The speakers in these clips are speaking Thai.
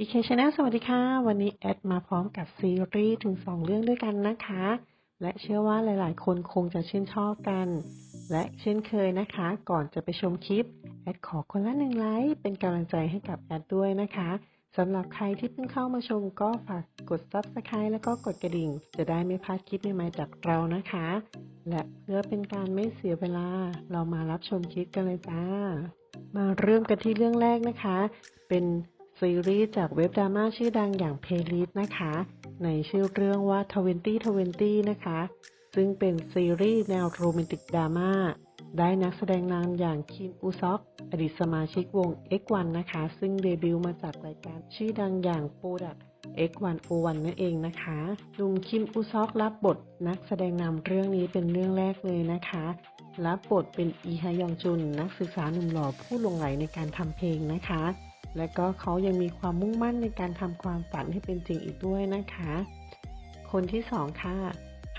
TK Channel สวัสดีค่ะ วันนี้แอดมาพร้อมกับซีรีส์ถึง 2 เรื่องด้วยกันนะคะ และเชื่อว่าหลายๆ คนคงจะชื่นชอบกัน และเช่นเคยนะคะ ก่อนจะไปชมคลิป แอดขอคนละหนึ่งไลค์เป็นกำลังใจให้กับแอดด้วยนะคะสำหรับใครที่เพิ่งเข้ามาชมก็ฝากกด Subscribe แล้วก็กดกระดิ่ง จะได้ไม่พลาดคลิปใหม่ๆจากเรานะคะ และเพื่อเป็นการไม่เสียเวลา เรามารับชมคลิปกันเลยจ้า มาเริ่มกันที่เรื่องแรกนะคะ เป็น ซีรีส์จากเว็บดราม่าชื่อดังอย่าง Playlist นะคะ ในชื่อเรื่องว่า 2020 นะคะ ซึ่งเป็นซีรีส์แนวโรแมนติกดราม่าได้นักแสดงนำอย่างคิมอุซอกอดีตสมาชิกวง X1 นะคะ ซึ่งเดบิวต์มาจากรายการชื่อดังอย่าง Product X1O1 นั่นเองนะคะหนุ่มคิมอุซอกรับบทนักแสดงนำเรื่องนี้เป็นเรื่องแรกเลยนะคะ รับบทเป็นอีฮยองจุน นักศึกษาหนุ่มหล่อผู้ลงไหลในการทำเพลงนะคะ และก็เขายังมีความมุ่งมั่นในการทำความฝันให้เป็นจริงอีกด้วยนะคะ คนที่สองค่ะ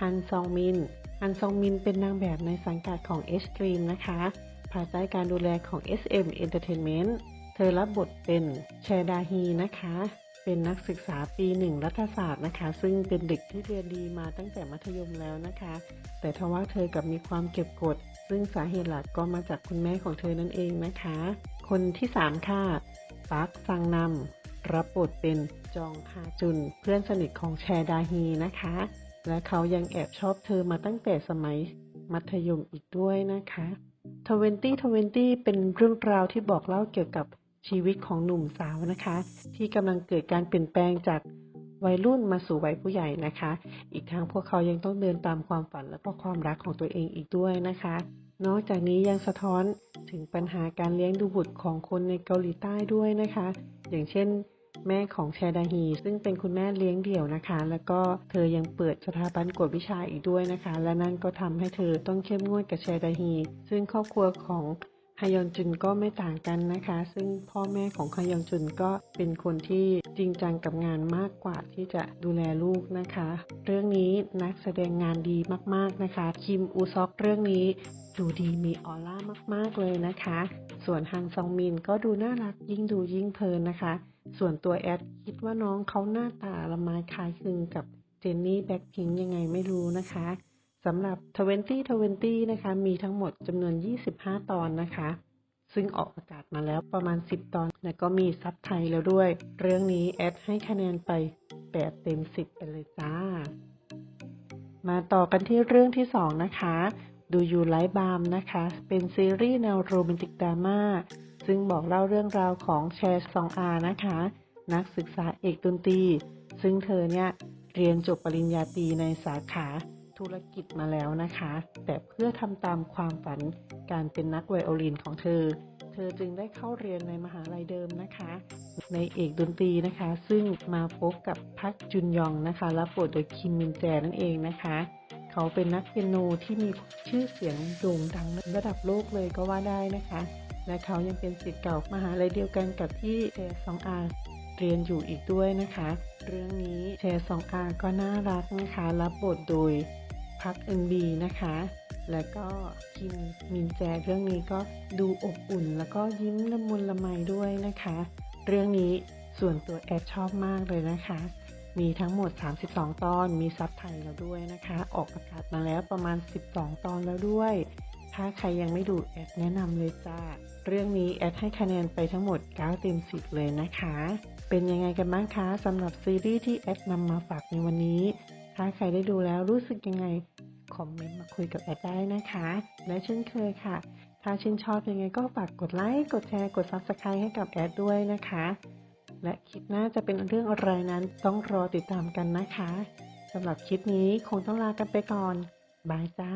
ฮันซองมินฮันซองมินเป็นนางแบบในสังกัดของ H Dream นะคะภายใต้การดูแลของ SM Entertainment เธอรับบทเป็นแชดาฮีนะคะ เป็นนักศึกษาปีหนึ่งรัฐศาสตร์นะคะ ซึ่งเป็นเด็กที่เรียนดีมาตั้งแต่มัธยมแล้วนะคะ แต่ทว่าเธอกับมีความเก็บกด ซึ่งสาเหตุหลักก็มาจากคุณแม่ของเธอนั่นเองนะคะ คนที่สามค่ะ ปาร์คซังนำรับบทเป็นจองฮาจุน เพื่อนสนิทของแชดาฮีนะคะ และเขายังแอบชอบเธอมาตั้งแต่สมัยมัธยมอีกด้วยนะคะ2020 เป็นเรื่องราวที่บอกเล่าเกี่ยวกับชีวิตของหนุ่มสาวนะคะ ที่กำลังเกิดการเปลี่ยนแปลงจากวัยรุ่นมาสู่วัยผู้ใหญ่นะคะ อีกทั้งพวกเขายังต้องเดินตามความฝันและก็ความรักของตัวเองอีกด้วยนะคะ นอกจากนี้ยังสะท้อนถึงปัญหาการเลี้ยงดูบุตรของคนในเกาหลีใต้ด้วยนะคะ อย่างเช่น แม่ของแชดาฮี ซึ่งเป็นคุณแม่เลี้ยงเดี่ยวนะคะ แล้วก็เธอยังเปิดสถาบันกวดวิชาอีกด้วยนะคะ และนั่นก็ทำให้เธอต้องเข้มงวดกับแชดาฮี ซึ่งครอบครัวของ ฮยอนจุนก็ไม่ต่างกันนะคะ ซึ่งพ่อแม่ของฮยอนจุนก็เป็นคนที่จริงจังกับงานมากกว่าที่จะดูแลลูกนะคะ เรื่องนี้นักแสดงงานดีมากๆนะคะ คิมอูซอกเรื่องนี้ดูดีมีออร่ามากๆเลยนะคะ ส่วนฮันซองมินก็ดูน่ารักยิ่งดูยิ่งเพลินนะคะ ส่วนตัวแอดคิดว่าน้องเขาหน้าตาละไมคล้ายคลึงกับเจนนี่แบ็คพิงยังไงไม่รู้นะคะ สำหรับ 2020 นะคะ มีทั้งหมดจำนวน 25 ตอนนะคะ ซึ่งออกอากาศมาแล้วประมาณ 10 ตอน และก็มีซับไทยแล้วด้วย เรื่องนี้แอดให้คะแนนไป 8 เต็ม 10 ไปเลยจ้า มาต่อกันที่เรื่องที่ 2 นะคะ ดูยูไลท์บามนะคะ เป็นซีรีส์แนวโรแมนติกดราม่า ซึ่งบอกเล่าเรื่องราวของแชร์ซองอานะคะ นักศึกษาเอกดนตรี ซึ่งเธอเนี่ยเรียนจบปริญญาตรีในสาขา ธุรกิจมาแล้วนะคะ แต่เพื่อทำตามความฝันการเป็นนักไวโอลินของเธอ เธอจึงได้เข้าเรียนในมหาลัยเดิมนะคะ ในเอกดนตรีนะคะ ซึ่งมาพบกับพักจุนยองนะคะรับบทโดยคิมมินแจนั่นเองนะคะ เขาเป็นนักเปียโนที่มีชื่อเสียงโด่งดังระดับโลกเลยก็ว่าได้นะคะ และเขายังเป็นศิษย์เก่ามหาลัยเดียวกันกับที่แชร์ซองอาเรียนอยู่อีกด้วยนะคะ เรื่องนี้แชร์ซองอาก็น่ารักนะคะ รับบทโดย พักเอ็นบีนะคะ แล้วก็คิมมินแจเรื่องนี้ก็ดูอบอุ่น แล้วก็ยิ้มละมุนละไมด้วยนะคะ เรื่องนี้ส่วนตัวแอดชอบมากเลยนะคะ มีทั้งหมด 32 ตอน มีซับไทยแล้วด้วยนะคะ ออกอากาศมาแล้วประมาณ 12 ตอนแล้วด้วย ถ้าใครยังไม่ดูแอดแนะนำเลยจ้า เรื่องนี้แอดให้คะแนนไปทั้งหมด 9 เต็ม 10 เลยนะคะ เป็นยังไงกันบ้างคะสำหรับซีรีส์ที่แอดนำมาฝากในวันนี้ ถ้าใครได้ดูแล้วรู้สึกยังไง คอมเมนต์มาคุยกับแอดได้นะคะ และเช่นเคยค่ะ ถ้าชื่นชอบยังไงก็ฝากกดไลค์ กดแชร์ กด Subscribe ให้กับแอดด้วยนะคะ และคลิปหน้าจะเป็นเรื่องอะไรนั้นต้องรอติดตามกันนะคะสำหรับคลิปนี้คงต้องลากันไปก่อน บายจ้า